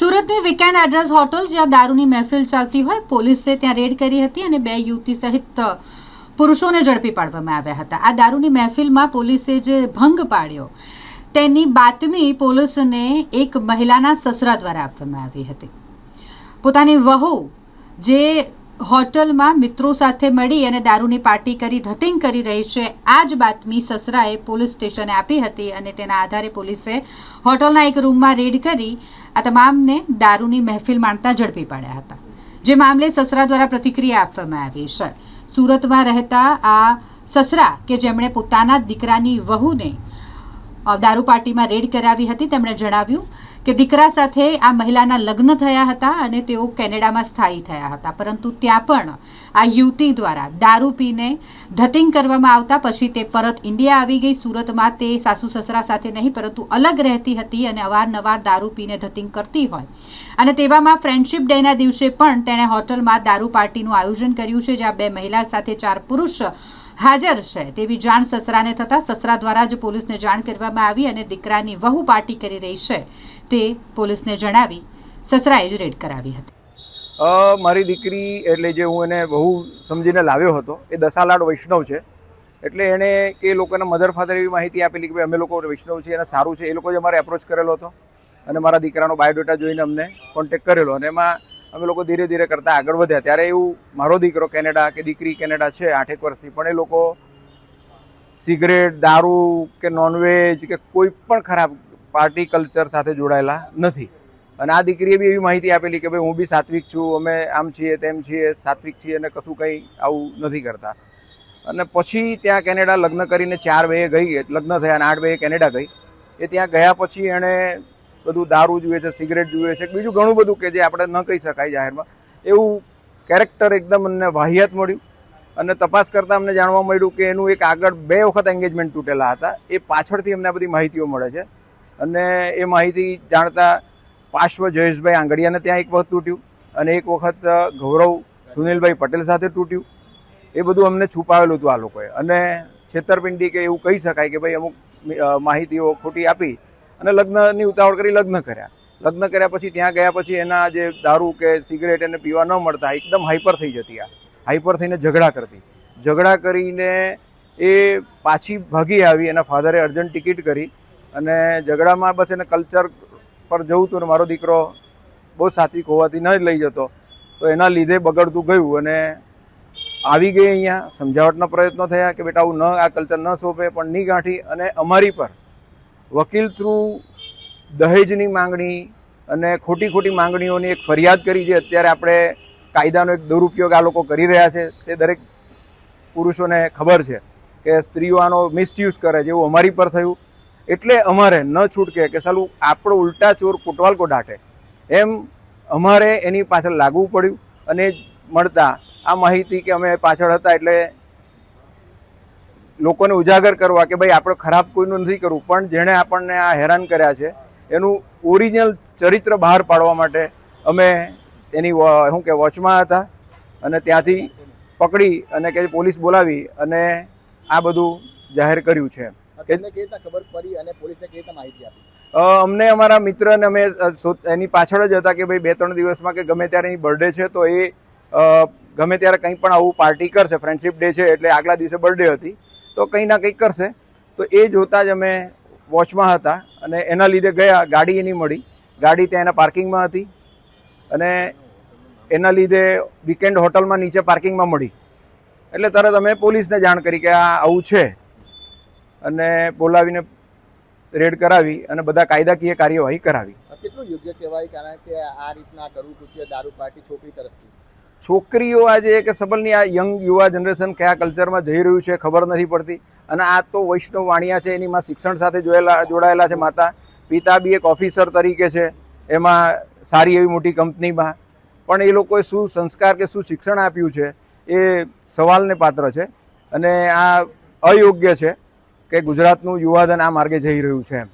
સુરતની weekend address hotel જ્યાં દારૂની મહેફિલ ચાલતી હોય, પોલીસે ત્યાં રેડ કરી હતી અને બે યુવતી સહિત પુરુષોને ઝડપી પાડવામાં આવ્યા હતા. આ દારૂની મહેફિલમાં પોલીસે જે ભંગ પાડ્યો, તેની બાતમી પોલીસને એક મહિલાના સસરા દ્વારા આપવામાં આવી હતી. પોતાની વહુ, જે હોટલમાં મિત્રો સાથે મળી અને દારૂની પાર્ટી કરી, ધતિંગ કરી રહી છે. આ જ બાતમી સસરાએ પોલીસ સ્ટેશને આપી હતી અને તેના આધારે પોલીસે હોટલના એક રૂમમાં રેડ કરી આ તમામને દારૂની મહેફિલ માણતા ઝડપી પાડ્યા હતા. જે મામલે સસરા દ્વારા પ્રતિક્રિયા આપવામાં આવી છે. સુરતમાં રહેતા આ સસરા કે જેમણે પોતાના દીકરાની વહુને દારૂ પાર્ટીમાં રેડ કરાવી હતી. તેમણે જણાવ્યું કે દીકરા સાથે આ મહિલાના લગ્ન થયા હતા અને તેઓ કેનેડામાં સ્થાયી થયા હતા. પરંતુ ત્યાં પણ આ યુવતી દ્વારા દારૂ પીને ધતિંગ કરવામાં આવતા પછી તે પરત ઇન્ડિયા આવી ગઈ. સુરતમાં તે સાસુ સસરા સાથે નહીં, પરંતુ અલગ રહેતી હતી અને અવારનવાર દારૂ પીને ધતિંગ કરતી હોય. અને તેવામાં ફ્રેન્ડશિપ ડેના દિવસે પણ તેણે હોટલમાં દારૂ પાર્ટીનું આયોજન કર્યું છે, જ્યાં બે મહિલા સાથે ચાર પુરુષ હાજર છે. તેવી જાણ સસરાને થતાં સસરા દ્વારા જ પોલીસને જાણ કરવામાં આવી અને દીકરાની વહુ પાર્ટી કરી રહી છે. તે પોલીસને જણાવી સસરાએ જ રેડ કરાવી હતી. મારી દીકરી એટલે જે હું એને બહુ સમજીને લાવ્યો હતો, એ દસાલાડ વૈષ્ણવ છે. એટલે એણે કે લોકોના મધર ફાધર એવી માહિતી આપેલી કે ભાઈ અમે લોકો વૈષ્ણવ છીએ અને સારું છે. એ લોકો જ અમારે એપ્રોચ કરેલો હતો અને મારા દીકરાનો બાયોડેટા જોઈને અમને કોન્ટેક્ટ કરેલો અને એમાં અમે લોકો ધીરે ધીરે કરતાં આગળ વધ્યા. ત્યારે એવું મારો દીકરો કેનેડા કે દીકરી કેનેડા છે, આઠેક વર્ષથી, પણ એ લોકો સિગરેટ, દારૂ કે નોનવેજ કે કોઈ પણ ખરાબ પાર્ટી કલ્ચર સાથે જોડાયેલા નથી. અને આ દીકરીએ બી એવી માહિતી આપેલી કે ભાઈ હું બી સાત્વિક છું, અમે આમ છીએ, તેમ છીએ, સાત્વિક છીએ અને કશું કંઈ આવું નથી કરતા. અને પછી ત્યાં કેનેડા લગ્ન કરીને ચાર બે ગઈ, લગ્ન થયા અને આઠ બે કેનેડા ગઈ. એ ત્યાં ગયા પછી એણે બધું દારૂ જુએ છે, સિગરેટ જુએ છે, બીજું ઘણું બધું કે જે આપણે ન કહી શકાય જાહેરમાં. એવું કેરેક્ટર એકદમ અમને વાહિયાત મળ્યું અને તપાસ કરતાં અમને જાણવા મળ્યું કે એનું એક આગળ બે વખત એન્ગેજમેન્ટ તૂટેલા હતા. એ પાછળથી અમને બધી માહિતીઓ મળે છે અને એ માહિતી જાણતા પાર્શ્વ જયેશભાઈ આંગડિયાને ત્યાં એક વખત તૂટ્યું અને એક વખત ગૌરવ સુનિલભાઈ પટેલ સાથે તૂટ્યું. એ બધું અમને છુપાવેલું હતું આ લોકોએ. અને છેતરપિંડી કે એવું કહી શકાય કે ભાઈ અમુક માહિતીઓ ખોટી આપી અને લગ્નની ઉતાવળ કરી લગ્ન કર્યા. લગ્ન કર્યા પછી ત્યાં ગયા પછી એના જે દારૂ કે સિગરેટ એને પીવા ન મળતા, એકદમ હાઈપર થઈ જતી આ. હાઈપર થઈને ઝઘડા કરતી. ઝઘડા કરીને એ પાછી ભાગી આવી, એના ફાધરે અર્જન્ટ ટિકિટ કરી અને ઝઘડામાં બસ એને કલ્ચર પર જવું હતું ને મારો દીકરો બહુ સાત્વિક હોવાથી ન લઈ જતો. તો એના લીધે બગડતું ગયું અને આવી ગઈ અહીંયા. સમજાવટના પ્રયત્નો થયા કે બેટા આવું ન, આ કલ્ચર ન સોંપે પણ નહીં ગાંઠી અને અમારી પર વકીલ થ્રુ દહેજની માંગણી અને ખોટી ખોટી માંગણીઓની એક ફરિયાદ કરી જે અત્યારે આપણે કાયદાનો એક દુરુપયોગ આ લોકો કરી રહ્યા છે, તે દરેક પુરુષોને ખબર છે કે સ્ત્રીઓ આનો મિસયુઝ કરે જેવું અમારી પર થયું. એટલે અમારે ન છૂટકે કે સાલું આપણો ઉલટા ચોર કોટવાલકો દાટે. એમ અમારે એની પાછળ લાગવું પડ્યું અને મળતા આ માહિતી કે અમે પાછળ હતા એટલે લોકોને ઉજાગર કરવા કે ભાઈ આપણે ખરાબ કોઈનું નથી કરવું પણ જેણે આપણને આ હેરાન કર્યા છે એનું ઓરિજિનલ ચરિત્ર બહાર પાડવા માટે અમે એની શું કે વોચમાં હતા અને ત્યાંથી પકડી અને કે પોલીસ બોલાવી અને આ બધું જાહેર કર્યું છે. કે તમને કેવી ખબર પડી અને પોલીસને કેવી માહિતી અમને અમારા મિત્રને અમે એની પાછળ જ હતા કે ભાઈ બે ત્રણ દિવસમાં કે ગમે ત્યારે એની બર્થડે છે તો એ ગમે ત્યારે કંઈ પણ આવું પાર્ટી કરશે ફ્રેન્ડશિપ ડે છે એટલે આગલા દિવસે બર્થડે હતી. તો કંઈ ના કંઈક કરશે. તો એ જોતાં જ અમે વોચમાં હતા અને એના લીધે ગયા, ગાડી એની મળી. ગાડી ત્યાં એના પાર્કિંગમાં હતી અને એના લીધે વીકેન્ડ હોટલમાં નીચે પાર્કિંગમાં મળી. એટલે તરત અમે પોલીસને જાણ કરી કે આ આવું છે. અને બોલાવીને રેડ કરાવી અને બધા કાયદાકીય કાર્યવાહી કરાવી. કેટલું યોગ્ય કહેવાય? કારણ કે આ રીતના કરવું કૃત્ય દારૂ પાર્ટી છોકરી તરફથી. છોકરીઓ આજે કે સબલની આ યંગ યુવા જનરેશન કયા કલ્ચરમાં જઈ રહ્યું છે ખબર નથી પડતી. અને આ તો વૈષ્ણવ વાણિયા છે, એની માં શિક્ષણ સાથે જોયેલા, જોડાયેલા છે માતા. પિતા બી એક ઓફિસર તરીકે છે, એમાં સારી એવી મોટી કંપનીમાં. પણ એ લોકોએ શું સંસ્કાર કે શું શિક્ષણ આપ્યું છે, એ સવાલને પાત્ર છે. અને આ અયોગ્ય છે કે ગુજરાતનું યુવાધન આ માર્ગે જઈ રહ્યું છે